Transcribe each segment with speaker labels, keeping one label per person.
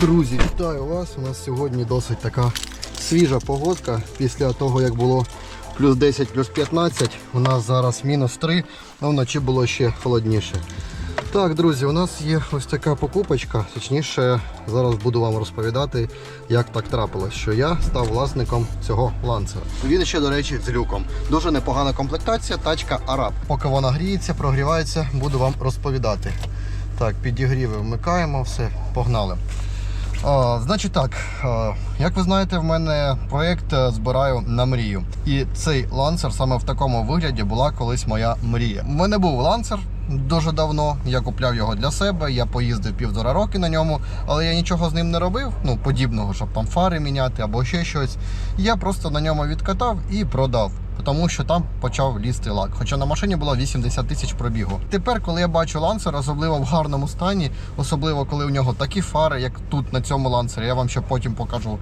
Speaker 1: Друзі, вітаю вас. У нас сьогодні досить така свіжа погодка. Після того, як було плюс 10, плюс 15, у нас зараз мінус 3, а вночі було ще холодніше. Так, друзі, у нас є ось така покупочка. Точніше, зараз буду вам розповідати, як так трапилось, що я став власником цього ланцера. Він ще, до речі, з люком. Дуже непогана комплектація, тачка Араб. Поки вона гріється, прогрівається, буду вам розповідати. Так, підігріви вмикаємо, все, погнали. А, значить так, а, як ви знаєте, в мене проєкт е, збираю на мрію. І цей ланцер саме в такому вигляді була колись моя мрія. У мене був ланцер дуже давно. Я купляв його для себе. Я поїздив півтора роки на ньому, але я нічого з ним не робив, ну подібного, щоб там фари міняти або ще щось. Я просто на ньому відкатав і продав. Тому що там почав лізти лак. Хоча на машині було 80 тисяч пробігу. Тепер, коли я бачу ланцер, особливо в гарному стані, особливо коли у нього такі фари, як тут на цьому ланцері, я вам ще потім покажу.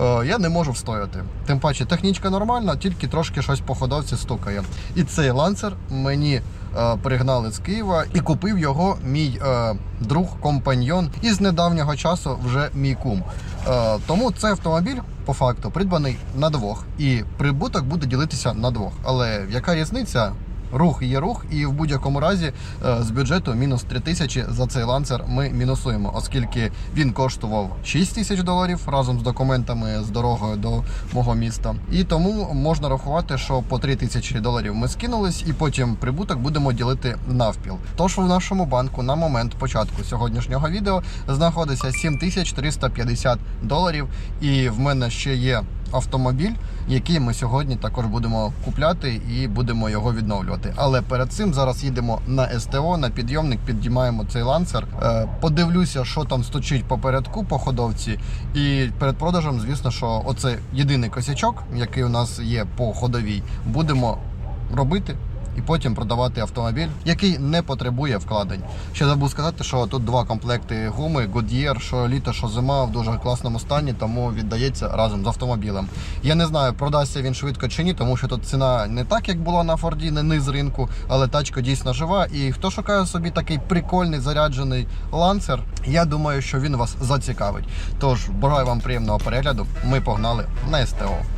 Speaker 1: е, Я не можу встояти. Тим паче, технічка нормальна, тільки трошки щось по ходовці стукає. І цей ланцер мені е, пригнали з Києва і купив його мій е, друг компаньйон із недавнього часу вже мій кум. Е, тому цей автомобіль по факту придбаний на двох, і прибуток буде ділитися на двох. Але яка різниця? Рух є рух, і в будь-якому разі е, з бюджету мінус 3 тисячі за цей ланцер ми мінусуємо, оскільки він коштував 6 тисяч доларів разом з документами з дорогою до мого міста. І тому можна рахувати, що по 3 тисячі доларів ми скинулись, і потім прибуток будемо ділити навпіл. Тож в нашому банку на момент початку сьогоднішнього відео знаходиться 7350 доларів, і в мене ще є автомобіль, який ми сьогодні також будемо купляти і будемо його відновлювати. Але перед цим зараз їдемо на СТО, на підйомник, підіймаємо цей ланцер. Е, Подивлюся, що там стучить попередку по ходовці. І перед продажем, звісно, що оце єдиний косячок, який у нас є по ходовій, будемо робити. І потім продавати автомобіль, який не потребує вкладень. Ще забув сказати, що тут два комплекти гуми Goodyear, що літо, що зима в дуже класному стані, тому віддається разом з автомобілем. Я не знаю, продасться він швидко чи ні, тому що тут ціна не так, як була на Форді, не низ ринку, але тачка дійсно жива. І хто шукає собі такий прикольний заряджений ланцер, я думаю, що він вас зацікавить. Тож бажаю вам приємного перегляду. Ми погнали на СТО.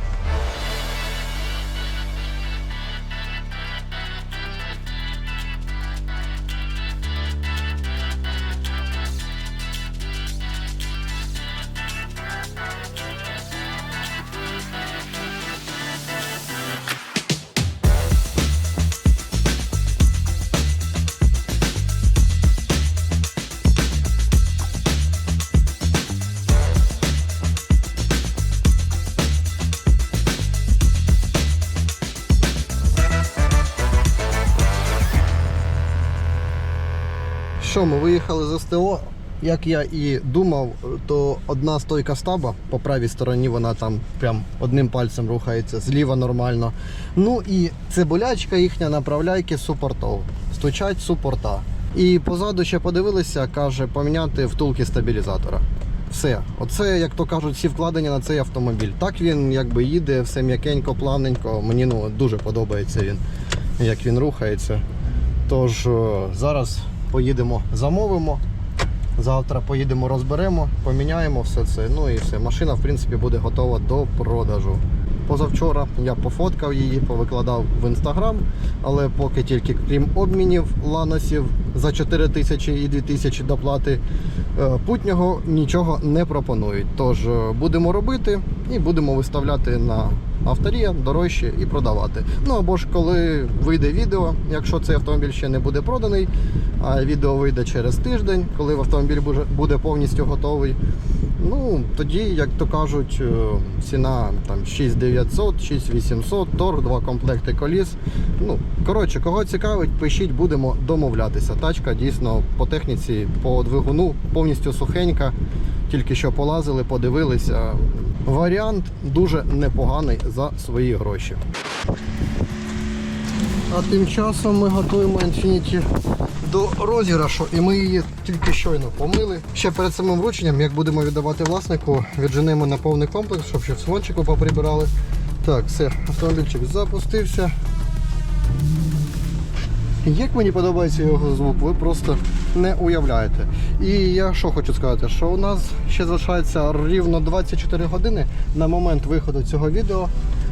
Speaker 1: Що, ми виїхали з СТО. Як я і думав, то одна стойка стаба по правій стороні вона там прям одним пальцем рухається, зліва нормально. Ну і цибулячка їхня направляйки супортов. Стучать супорта. І позаду ще подивилися, каже, поміняти втулки стабілізатора. Все, оце, як то кажуть, всі вкладення на цей автомобіль. Так він якби їде, все м'якенько, плавненько. Мені ну, дуже подобається він, як він рухається. Тож е, зараз поїдемо, замовимо. Завтра поїдемо, розберемо, поміняємо все це. Ну і все. Машина, в принципі, буде готова до продажу. Позавчора я пофоткав її, повикладав в інстаграм, але поки тільки крім обмінів ланосів за 4 тисячі і 2 тисячі доплати е, путнього нічого не пропонують. Тож е, будемо робити і будемо виставляти на авторія дорожче і продавати. Ну або ж коли вийде відео, якщо цей автомобіль ще не буде проданий, а відео вийде через тиждень, коли автомобіль буде- повністю готовий. Ну, тоді, як то кажуть, е, ціна там 6900, 6800, торг, два комплекти коліс. Ну, коротше, кого цікавить, пишіть, будемо домовлятися. Тачка дійсно по техніці, по двигуну повністю сухенька. Тільки що полазили, подивилися. Варіант дуже непоганий за свої гроші. А тим часом ми готуємо Infiniti до розіграшу, і ми її тільки щойно помили. Ще перед самим врученням, як будемо віддавати власнику, відженемо на повний комплекс, щоб ще в свончику поприбирали. Так, все, автомобільчик запустився. Як мені подобається його звук, ви просто не уявляєте. І я що хочу сказати, що у нас ще залишається рівно 24 години на момент виходу цього відео,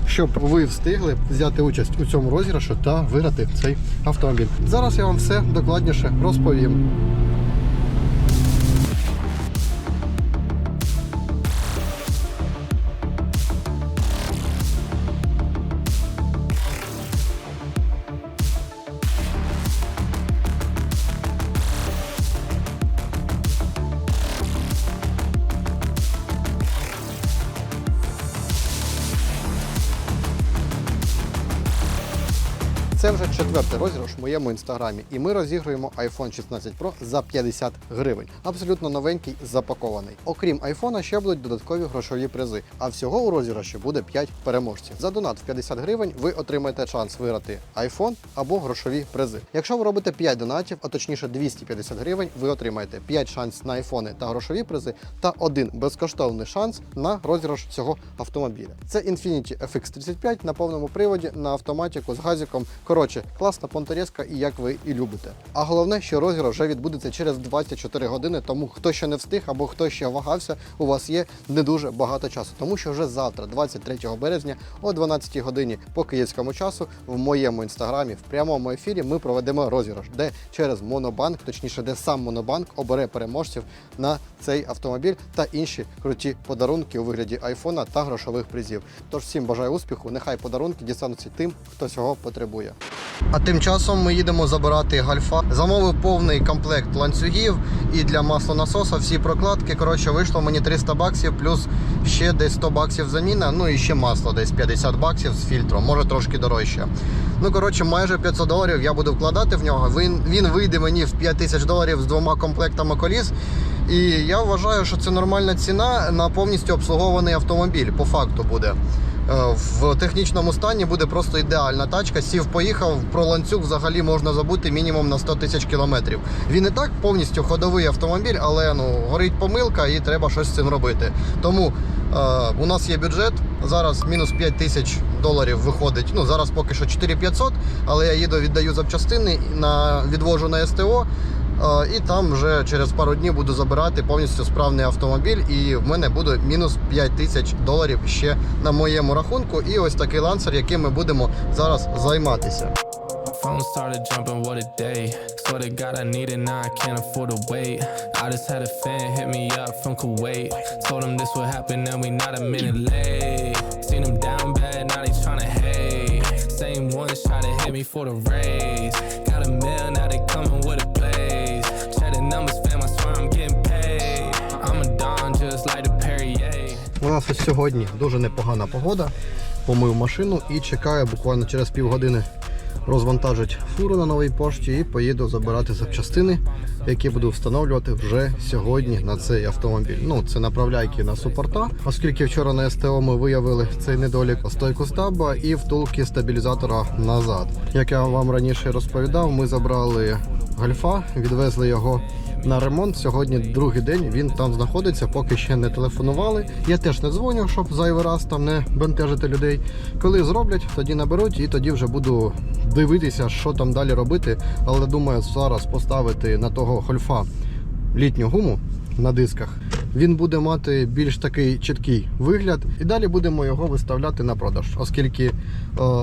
Speaker 1: щоб ви встигли взяти участь у цьому розіграші та виграти цей автомобіль. Зараз я вам все докладніше розповім. Це вже четвертий розіграш в моєму інстаграмі, і ми розігруємо iPhone 16 Pro за 50 гривень. Абсолютно новенький, запакований. Окрім iPhone, ще будуть додаткові грошові призи. А всього у розіграші буде 5 переможців. За донат в 50 гривень ви отримаєте шанс виграти iPhone або грошові призи. Якщо ви робите 5 донатів, а точніше 250 гривень, ви отримаєте 5 шансів на айфони та грошові призи, та один безкоштовний шанс на розіграш цього автомобіля. Це Infiniti FX35 на повному приводі на автоматіку з газиком. Коротше, класна понторезка і як ви і любите. А головне, що розіграш вже відбудеться через 24 години, тому хто ще не встиг або хто ще вагався, у вас є не дуже багато часу, тому що вже завтра, 23 березня, о 12 годині по київському часу, в моєму інстаграмі в прямому ефірі ми проведемо розіграш, де через Монобанк, точніше, де сам Монобанк обере переможців на цей автомобіль та інші круті подарунки у вигляді айфона та грошових призів. Тож всім бажаю успіху, нехай подарунки дістануться тим, хто цього потребує. А тим часом ми їдемо забирати гальфа. Замовив повний комплект ланцюгів і для маслонасоса всі прокладки. Коротше, вийшло мені 300 баксів, плюс ще десь 100 баксів заміна. Ну і ще масло, десь 50 баксів з фільтром, може трошки дорожче. Ну коротше, майже 500 доларів я буду вкладати в нього. Він, він вийде мені в 5 тисяч доларів з двома комплектами коліс. І я вважаю, що це нормальна ціна на повністю обслугований автомобіль. По факту буде. Е, В технічному стані буде просто ідеальна тачка. Сів, поїхав, про ланцюг взагалі можна забути мінімум на 100 тисяч кілометрів. Він і так повністю ходовий автомобіль, але ну горить помилка і треба щось з цим робити. Тому е, у нас є бюджет. Зараз мінус 5 тисяч доларів виходить. Ну зараз поки що 4500, але я їду, віддаю запчастини на відвожу на СТО. Е, І там вже через пару днів буду забирати повністю справний автомобіль, і в мене буде мінус 5 тисяч доларів ще на моєму рахунку. І ось такий лансер, яким ми будемо зараз займатися.
Speaker 2: Phone started jumping, what a day. Swear to God, I need it now, I can't afford to wait. I just had a fan hit me up from Kuwait. Told him this would happen, and we not a minute late. Seen them down bad, now they tryna hate. Same ones try to hit me for the raise. Got a mill, now they coming with a
Speaker 1: У нас ось сьогодні дуже непогана погода. Помив машину і чекаю буквально через півгодини розвантажить фуру на новій пошті і поїду забирати запчастини, які буду встановлювати вже сьогодні на цей автомобіль. Ну, це направляйки на супорта, оскільки вчора на СТО ми виявили цей недолік стойку стаба і втулки стабілізатора назад. Як я вам раніше розповідав, ми забрали гальфа, відвезли його на ремонт. Сьогодні другий день він там знаходиться, поки ще не телефонували. Я теж не дзвоню, щоб зайвий раз там не бентежити людей. Коли зроблять, тоді наберуть і тоді вже буду дивитися, що там далі робити. Але думаю, зараз поставити на того хольфа літню гуму на дисках. Він буде мати більш такий чіткий вигляд, і далі будемо його виставляти на продаж, оскільки е,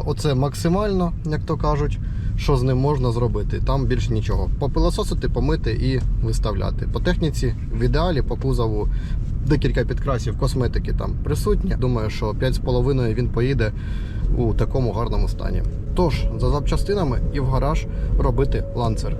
Speaker 1: оце максимально, як то кажуть, що з ним можна зробити. Там більше нічого. Попилососити, помити і виставляти. По техніці, в ідеалі, по кузову декілька підкрасів косметики там присутні. Думаю, що 5,5 він поїде у такому гарному стані. Тож, за запчастинами і в гараж робити ланцер.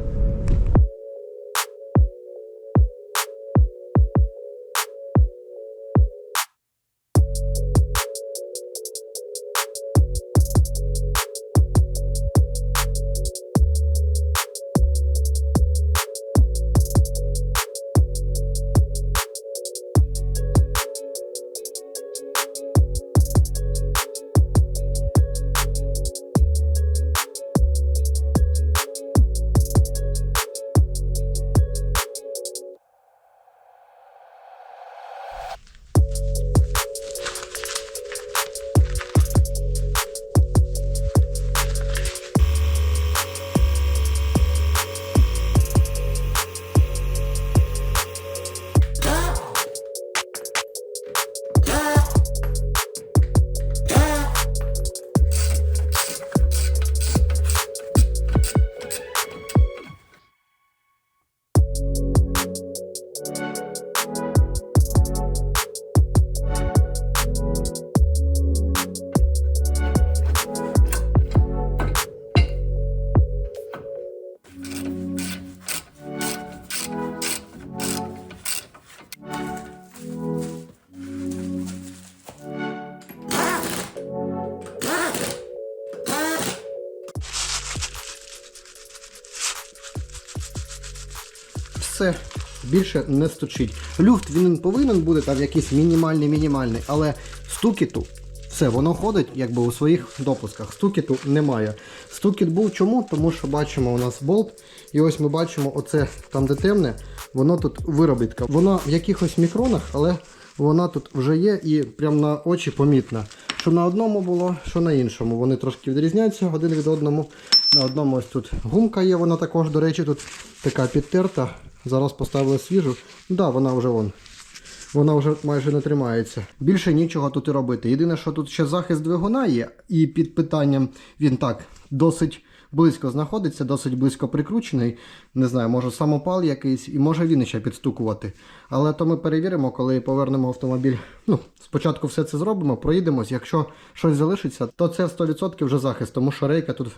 Speaker 1: Більше не стучить. Люфт він повинен бути там якийсь мінімальний, мінімальний, але стукіту все, воно ходить якби у своїх допусках. Стукіту немає. Стукіт був чому? Тому що бачимо у нас болт. І ось ми бачимо оце там, де темне, воно тут виробітка. Вона в якихось мікронах, але вона тут вже є і прямо на очі помітна. Що на одному було, що на іншому. Вони трошки відрізняються один від одному. На одному ось тут гумка є, вона також, до речі, тут така підтерта. Зараз поставили свіжу. Так, да, вона вже вон вона вже майже не тримається. Більше нічого тут і робити. Єдине, що тут ще захист двигуна є, і під питанням він так досить близько знаходиться, досить близько прикручений. Не знаю, може самопал якийсь, і може він ще підстукувати. Але то ми перевіримо, коли повернемо автомобіль. Ну, спочатку все це зробимо, проїдемось. Якщо щось залишиться, то це 100% вже захист, тому що рейка тут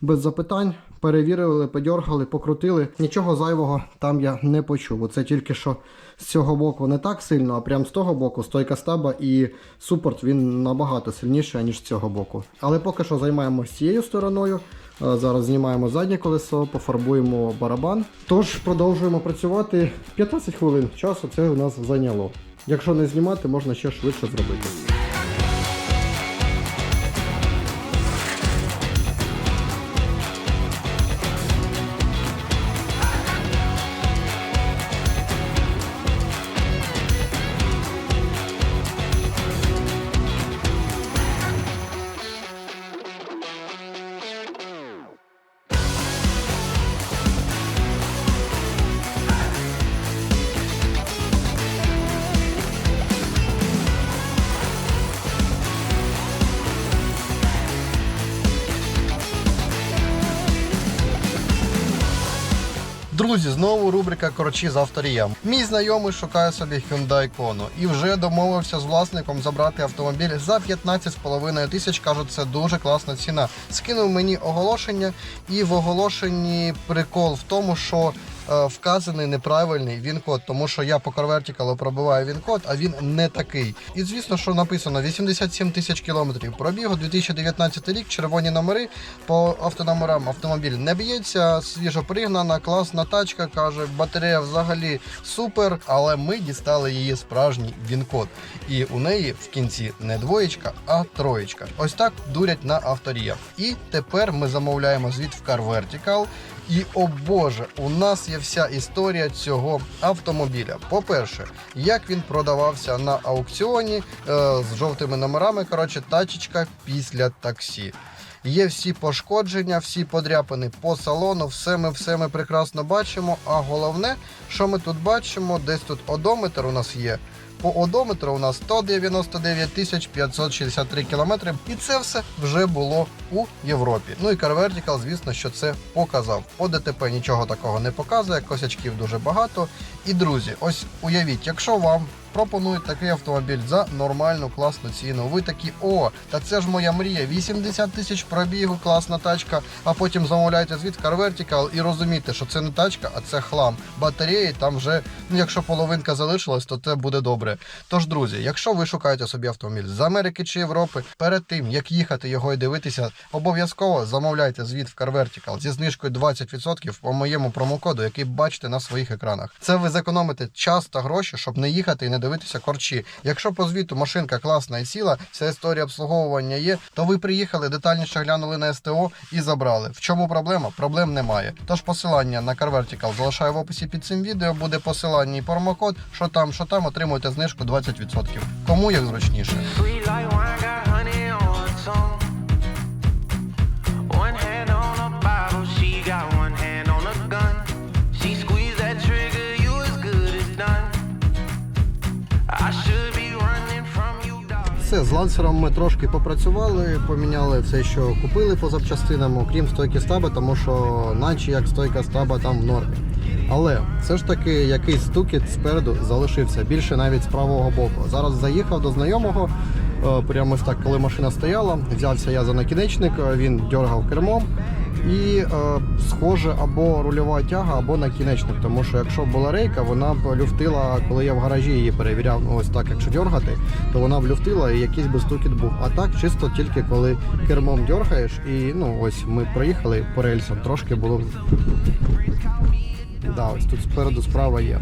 Speaker 1: без запитань. Перевірили, подьоргали, покрутили. Нічого зайвого там я не почув. Оце тільки що з цього боку не так сильно, а прямо з того боку стойка стаба і супорт він набагато сильніший, ніж з цього боку. Але поки що займаємося цією стороною. Е, Зараз знімаємо заднє колесо, пофарбуємо барабан. Тож продовжуємо працювати 15 хвилин часу. Це у нас зайняло. Якщо не знімати, можна ще швидше зробити. Рубрика Корочі з авторієм. Мій знайомий шукає собі Hyundai Kona і вже домовився з власником забрати автомобіль за 15,5 тисяч. Кажуть, це дуже класна ціна. Скинув мені оголошення, і в оголошенні прикол в тому, що вказаний неправильний він-код, тому що я по CarVertical пробиваю він-код, а він не такий. І звісно, що написано 87 тисяч кілометрів пробігу, 2019 рік, червоні номери по автономерам автомобіль не б'ється, свіжо пригнана, класна тачка, каже, батарея взагалі супер, але ми дістали її справжній він-код. І у неї в кінці не двоєчка, а троєчка. Ось так дурять на авторіях. І тепер ми замовляємо звіт в Car Vertical. І о Боже, у нас є вся історія цього автомобіля. По-перше, як він продавався на аукціоні е, з жовтими номерами. Коротше, тачечка після таксі. Є всі пошкодження, всі подряпини по салону, все ми все ми прекрасно бачимо. А головне, що ми тут бачимо, десь тут одометр у нас є. По одометру у нас 199 тисяч 563 кілометри, і це все вже було у Європі. Ну і CarVertical, звісно, що це показав. По ДТП нічого такого не показує, косячків дуже багато. І друзі, ось уявіть, якщо вам пропонують такий автомобіль за нормальну класну ціну. Ви такі, о, та це ж моя мрія, 80 тисяч пробігу, класна тачка. А потім замовляєте звід Vertical і розумієте, що це не тачка, а це хлам. Батареї там вже, ну якщо половинка залишилась, то це буде добре. Тож, друзі, якщо ви шукаєте собі автомобіль з Америки чи Європи, перед тим як їхати його і дивитися, обов'язково замовляйте звіт в Car Vertical зі знижкою 20% по моєму промокоду, який бачите на своїх екранах. Це ви зекономите час та гроші, щоб не їхати і не дивитися корчі. Якщо по звіту машинка класна і ціла, вся історія обслуговування є, то ви приїхали, детальніше глянули на СТО і забрали. В чому проблема? Проблем немає. Тож посилання на Car Vertical залишаю в описі під цим відео. Буде посилання і промокод. Що там, що там, отримуєте знижку 20%. Кому як зручніше. Все, з лансером ми трошки попрацювали, поміняли все, що купили по запчастинам, окрім стойки стаба, тому що наче як стойка стаба там в нормі. Але все ж таки якийсь стукіт спереду залишився, більше навіть з правого боку. Зараз заїхав до знайомого, е, прямо так, коли машина стояла, взявся я за накінечник, е, він дергав кермом. І е, схоже або рульова тяга, або накінечник. Тому що якщо була рейка, вона б люфтила, коли я в гаражі її перевіряв, ну ось так, якщо дергати, то вона б люфтила і якийсь би стукіт був. А так чисто тільки коли кермом дергаєш, і ну ось ми проїхали по рельсам, трошки було Да, ось тут спереду справа є.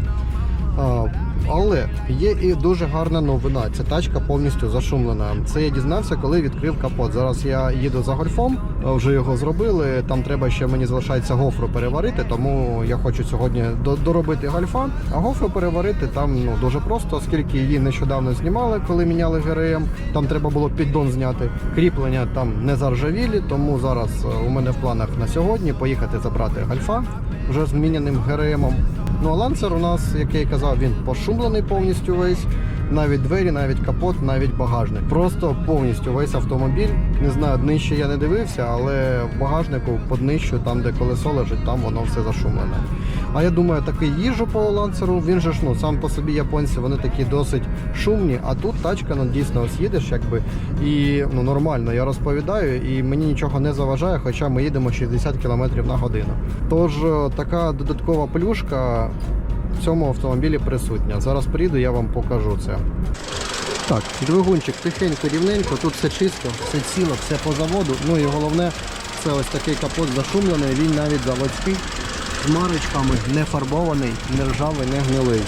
Speaker 1: Але є і дуже гарна новина. Ця тачка повністю зашумлена. Це я дізнався, коли відкрив капот. Зараз я їду за гольфом, вже його зробили. Там треба ще мені залишається гофру переварити, тому я хочу сьогодні до- доробити гольфа. А гофру переварити там ну дуже просто, оскільки її нещодавно знімали, коли міняли ГРМ. Там треба було піддон зняти. Кріплення там не заржавілі, тому зараз е, у мене в планах на сьогодні поїхати забрати гольфа вже зміняним ГРМом. Ну а ланцер у нас, як я і казав, він пошумлений повністю весь. Навіть двері, навіть капот, навіть багажник. Просто повністю весь автомобіль. Не знаю, днище я не дивився, але в багажнику по днищу, там де колесо лежить, там воно все зашумлене. А я думаю, такий їжджу по ланцеру, він же ж ну сам по собі японці, вони такі досить шумні. А тут тачка, ну дійсно ось їдеш, якби і ну нормально. Я розповідаю, і мені нічого не заважає, хоча ми їдемо 60 км на годину. Тож е, така додаткова плюшка в цьому автомобілі присутня. Зараз приїду, я вам покажу це. Так, двигунчик тихенько, рівненько, тут все чисто, все ціло, все по заводу. Ну і головне, це ось такий капот зашумлений, він навіть заводський, з марочками, не фарбований, не ржавий, не гнилий.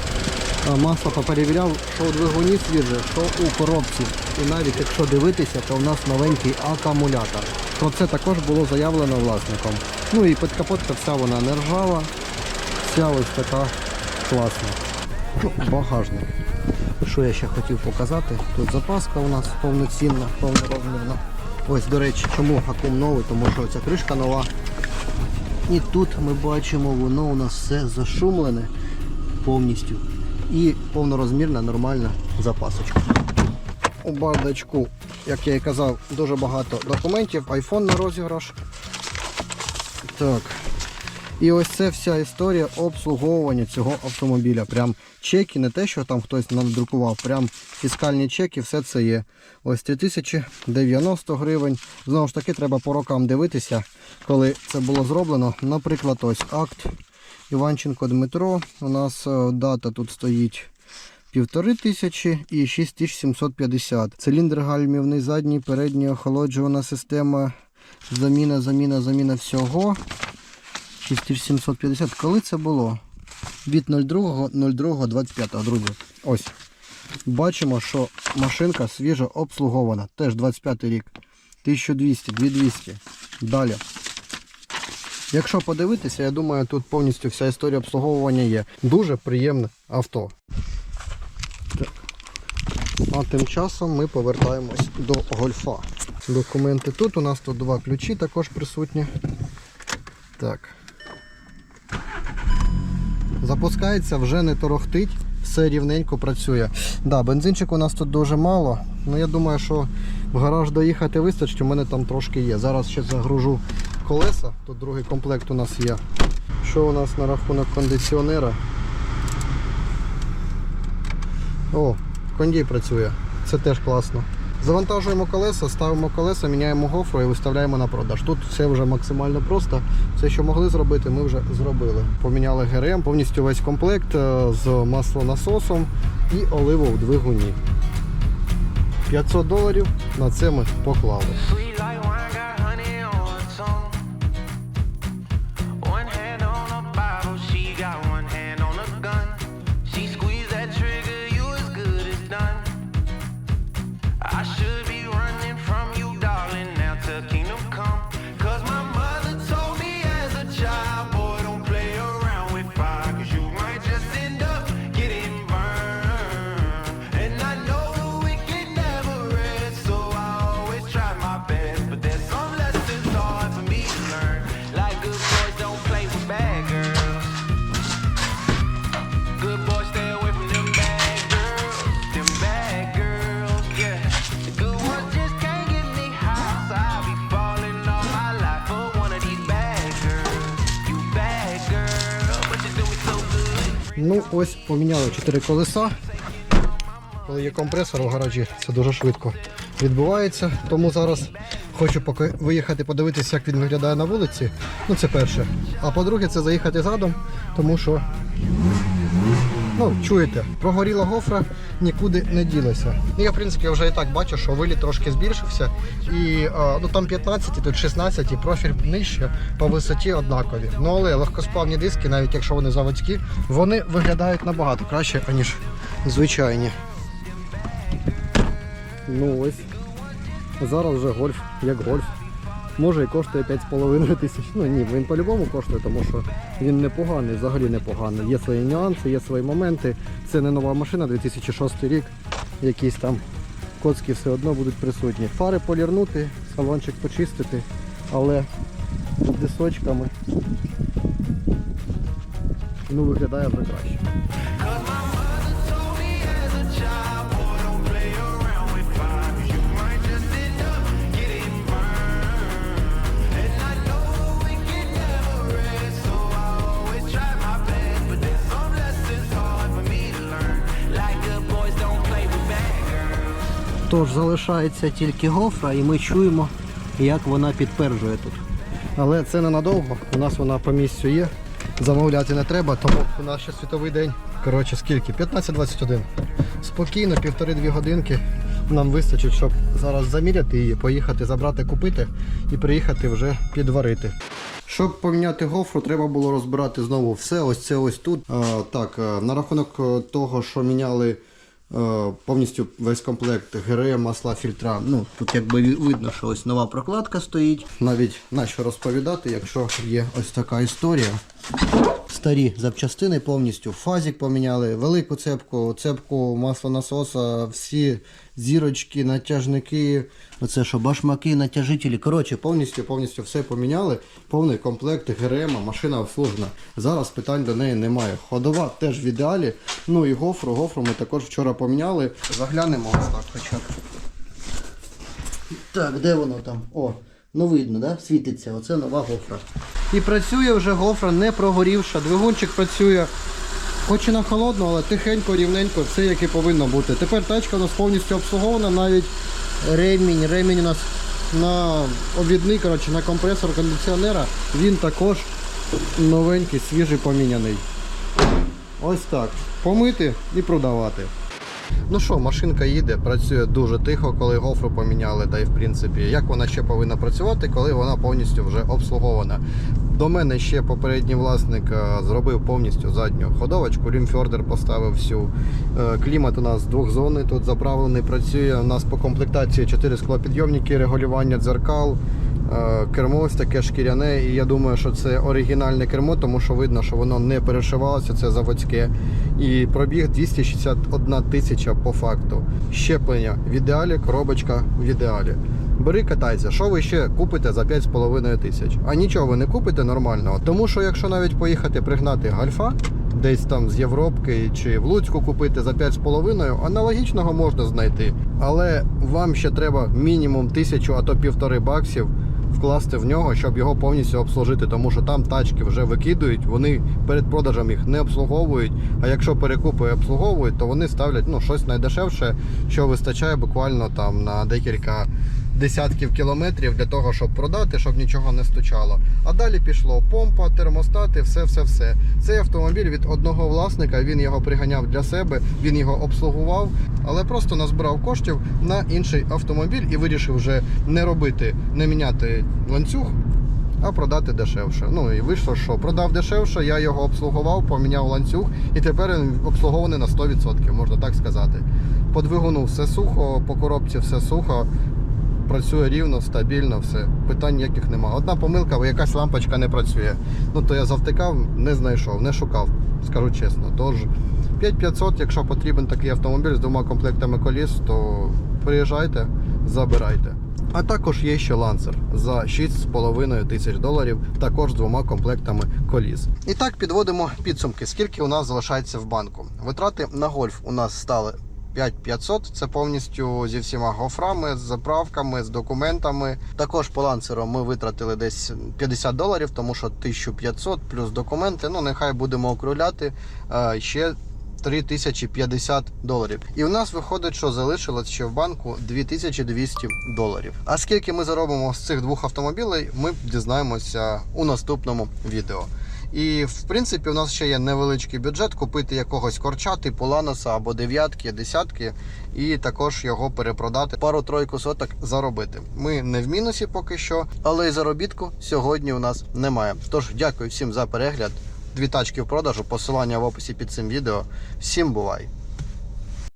Speaker 1: Масло поперевіряв, що у двигуні свіже, що у коробці. І навіть якщо дивитися, то у нас новенький акумулятор. Про це також було заявлено власником. Ну і підкапотка вся вона не ржава, вся ось така класна. Ну, багажник. Що я ще хотів показати? Тут запаска у нас повноцінна, повнорозмірна. Ось, до речі, чому акум новий, тому що ця кришка нова. І тут ми бачимо, воно у нас все зашумлене повністю. І повнорозмірна нормальна запасочка. У бардачку, як я і казав, дуже багато документів, iPhone на розіграш. Так. І ось це вся історія обслуговування цього автомобіля. Прям чеки, не те, що там хтось надрукував, прям фіскальні чеки, все це є. Ось 3090 гривень. Знову ж таки, треба по рокам дивитися, коли це було зроблено. Наприклад, ось акт Іванченко Дмитро. У нас е, дата тут стоїть. Півтори тисячі і 6750. Циліндр гальмівний, задній, передній охолоджувана система. Заміна, заміна, заміна всього. 6750. Коли це було? Від 02.02.25, друзі. Ось. Бачимо, що машинка свіжо обслугована. Теж 25 рік. 1200, 2200. Далі. Якщо подивитися, я думаю, тут повністю вся історія обслуговування є. Дуже приємне авто. Так. А тим часом ми повертаємось до гольфа. Документи тут. У нас тут два ключі також присутні. Так. Запускається, вже не торохтить, все рівненько працює. Да, бензинчик у нас тут дуже мало. Ну я думаю, що в гараж доїхати вистачить, у мене там трошки є. Зараз ще загружу колеса, тут другий комплект у нас є. Що у нас на рахунок кондиціонера? О, кондій працює. Це теж класно. Завантажуємо колеса, ставимо колеса, міняємо гофру і виставляємо на продаж. Тут все вже максимально просто. Все, що могли зробити, ми вже зробили. Поміняли ГРМ, повністю весь комплект е, з маслонасосом і оливу в двигуні. 500 доларів на це ми поклали. Ну, ось поміняли 4 колеса. Коли є компресор у гаражі, це дуже швидко відбувається. Тому зараз хочу поки виїхати подивитися, як він виглядає на вулиці. Ну це перше. А по-друге, це заїхати задом, тому що Ну, чуєте, прогоріла гофра, нікуди не ділася. Ну, я, в принципі, вже і так бачу, що виліт трошки збільшився. І ну, там 15, тут 16, і профіль нижче, по висоті однакові. Ну, але легкосплавні диски, навіть якщо вони заводські, вони виглядають набагато краще, ніж звичайні. Ну ось. Зараз вже гольф, як гольф. Може і коштує 5,5 тисяч. Ну ні, він по-любому коштує, тому що він непоганий, взагалі непоганий. Є свої нюанси, є свої моменти. Це не нова машина, 2006 рік. Якісь там коцки все одно будуть присутні. Фари полірнути, салончик почистити, але дисочками ну, виглядає вже краще. Тож залишається тільки гофра, і ми чуємо, як вона підперджує тут. Але це ненадовго. У нас вона по місцю є. Замовляти не треба, тому у нас ще світовий день. Коротше, скільки? 15-21. Спокійно, півтори-дві годинки нам вистачить, щоб зараз заміряти її, поїхати забрати, купити і приїхати вже підварити. Щоб поміняти гофру, треба було розбирати знову все. Ось це ось тут. А, так, на рахунок е, того, що міняли е, повністю весь комплект ГРМ, масла, фільтра. Ну, тут якби видно, що ось нова прокладка стоїть. Навіть на що розповідати, якщо є ось така історія. Старі запчастини повністю. Фазик поміняли, велику цепку, цепку маслонасоса, всі зірочки, натяжники, оце що башмаки, натяжителі. Коротше, повністю повністю все поміняли. Повний комплект ГРМ, машина обслужена. Зараз питань до неї немає. Ходова теж в ідеалі. Ну і гофру, гофру ми також вчора поміняли. Заглянемо ось так хоча. Так, де воно там? О, ну видно, да? Світиться. Оце нова гофра. І працює вже гофра, не прогорівша. Двигунчик працює. Хоч і на холодно, але тихенько, рівненько, все як і повинно бути. Тепер тачка у нас повністю обслугована, навіть ремінь. Ремінь у нас на обідний, коротше, на компресор кондиціонера. Він також новенький, свіжий поміняний. Ось так. Помити і продавати. Ну що, машинка їде, працює дуже тихо, коли гофру поміняли, та й в принципі, як вона ще повинна працювати, коли вона повністю вже обслугована. До мене ще попередній власник е, зробив повністю задню ходовочку, рімфьордер поставив всю. Е, Клімат у нас двохзонний, тут заправлений, працює. У нас по комплектації 4 склопідйомники, регулювання дзеркал. Е, Кермо ось таке шкіряне, і я думаю, що це оригінальне кермо, тому що видно, що воно не перешивалося, це заводське. І пробіг 261 тисяча по факту. Щеплення в ідеалі, коробочка в ідеалі. Бери, катайся, що ви ще купите за 5,5 тисяч? А нічого ви не купите нормального. Тому що якщо навіть поїхати пригнати гальфа, десь там з Європки чи в Луцьку купити за 5,5, аналогічного можна знайти. Але вам ще треба мінімум тисячу, а то півтори баксів вкласти в нього, щоб його повністю обслужити, тому що там тачки вже викидують, вони перед продажем їх не обслуговують. А якщо перекупи обслуговують, то вони ставлять ну, щось найдешевше, що вистачає буквально там на декілька десятків кілометрів для того, щоб продати, щоб нічого не стучало. А далі пішло помпа, термостати, все, все, все. Цей автомобіль від одного власника, він його приганяв для себе, він його обслугував, але просто назбирав коштів на інший автомобіль і вирішив вже не робити, не міняти ланцюг. А продати дешевше. Ну і вийшло, що продав дешевше, я його обслугував, поміняв ланцюг, і тепер він обслугований на 100%, можна так сказати. По двигуну все сухо, по коробці все сухо працює рівно, стабільно, все. Питань ніяких немає. Одна помилка, бо якась лампочка не працює. Ну то я завтикав, не знайшов, не шукав, скажу чесно. Тож 5500, якщо потрібен такий автомобіль з двома комплектами коліс, то приїжджайте, забирайте. А також є ще ланцер за 6,5 тисяч доларів, також з двома комплектами коліс. І так підводимо підсумки, скільки у нас залишається в банку. Витрати на гольф у нас стали 5500, це повністю зі всіма гофрами, з заправками, з документами. Також по ланцеру ми витратили десь 50 доларів, тому що 1500 плюс документи. Ну нехай будемо округляти е, ще 3050 доларів. І у нас виходить, що залишилось ще в банку 2200 доларів. А скільки ми заробимо з цих двох автомобілей, ми дізнаємося у наступному відео. І в принципі, у нас ще є невеличкий бюджет купити якогось корча, типу ланоса або дев'ятки, десятки, і також його перепродати, пару-тройку соток заробити. Ми не в мінусі поки що, але й заробітку сьогодні у нас немає. Тож дякую всім за перегляд. Дві тачки в продажу, посилання в описі під цим відео. Всім бувай!